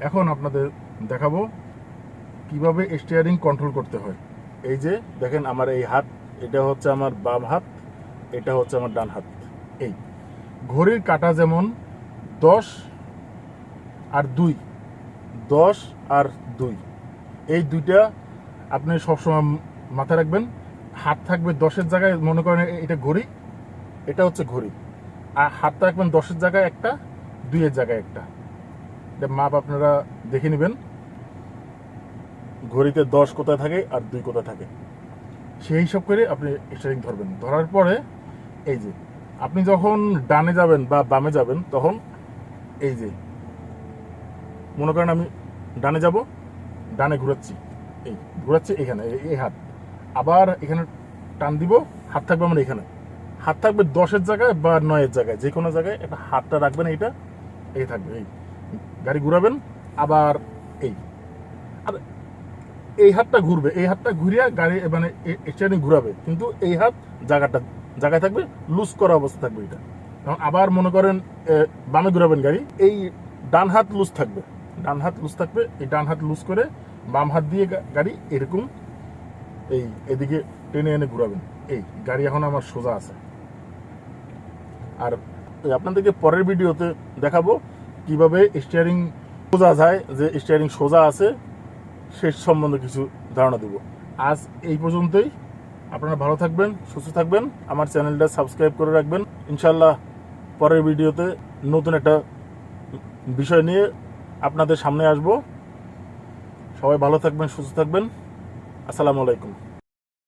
এখন আপনাদের দেখাবো কীভাবে স্টিয়ারিং কন্ট্রোল করতে হয়। এই যে দেখেন আমার এই হাত, এটা হচ্ছে আমার বাম হাত, এটা হচ্ছে আমার ডান হাত। এই ঘড়ির কাঁটা যেমন দশ আর দুই, দশ আর দুই, এই দুইটা আপনি সবসময় মাথায় রাখবেন। হাত থাকবে দশের জায়গায়, মনে করেন এটা ঘড়ি, এটা হচ্ছে ঘড়ি। আর হাতটা রাখবেন দশের জায়গায় একটা, দুইয়ের জায়গায় একটা। এটা মাপ আপনারা দেখে নেবেন। ঘড়িতে দশ কোথায় থাকে আর দুই কোথায় থাকে। সেই হিসাব করে আপনি স্টারিং ধরবেন। ধরার পরে এই যে, আপনি যখন ডানে যাবেন বা বামে যাবেন, তখন এই যে, মনে করেন আমি ডানে যাব, ডানে ঘুরাচ্ছি। এই ঘুরাচ্ছি এখানে, এই- হাত। আবার এখানে টান দিব, হাত থাকবে আমার এখানে। হাত থাকবে দশের জায়গায় বা নয়ের জায়গায় যে কোনো জায়গায় একটা হাতটা রাখবেন, এইটা, এই থাকবে, এই। গাড়ি ঘুরাবেন, আবার এই। এই হাতটা ঘুরবে, এই হাতটা ঘুরিয়ে গাড়ি মানে স্টিয়ারিং ঘুরাবে। কিন্তু এই হাত জায়গাটা, জায়গায় থাকবে, লুজ করা অবস্থা থাকবে এটা। এখন আবার মনে করেন বামে ঘুরাবেন গাড়ি, এই ডান হাত লুজ থাকবে। ডান হাত লুজ থাকবে, এই ডান হাত লুজ করে বাম হাত দিয়ে গাড়ি এরকম এই এদিকে টেনে এনে ঘুরাবেন। এই, গাড়ি এখন আমার সোজা আছে। আর আপনাদেরকে পরের ভিডিওতে দেখাবো কীভাবে স্টিয়ারিং সোজা যায়, যে স্টিয়ারিং সোজা আছে, সে সম্বন্ধে কিছু ধারণা দেব। আজ এই পর্যন্তই। আপনারা ভালো থাকবেন, সুস্থ থাকবেন। আমার চ্যানেলটা সাবস্ক্রাইব করে রাখবেন। ইনশাল্লাহ পরের ভিডিওতে নতুন একটা বিষয় নিয়ে আপনাদের সামনে আসব। সবাই ভালো থাকবেন, সুস্থ থাকবেন। আসসালামু আলাইকুম।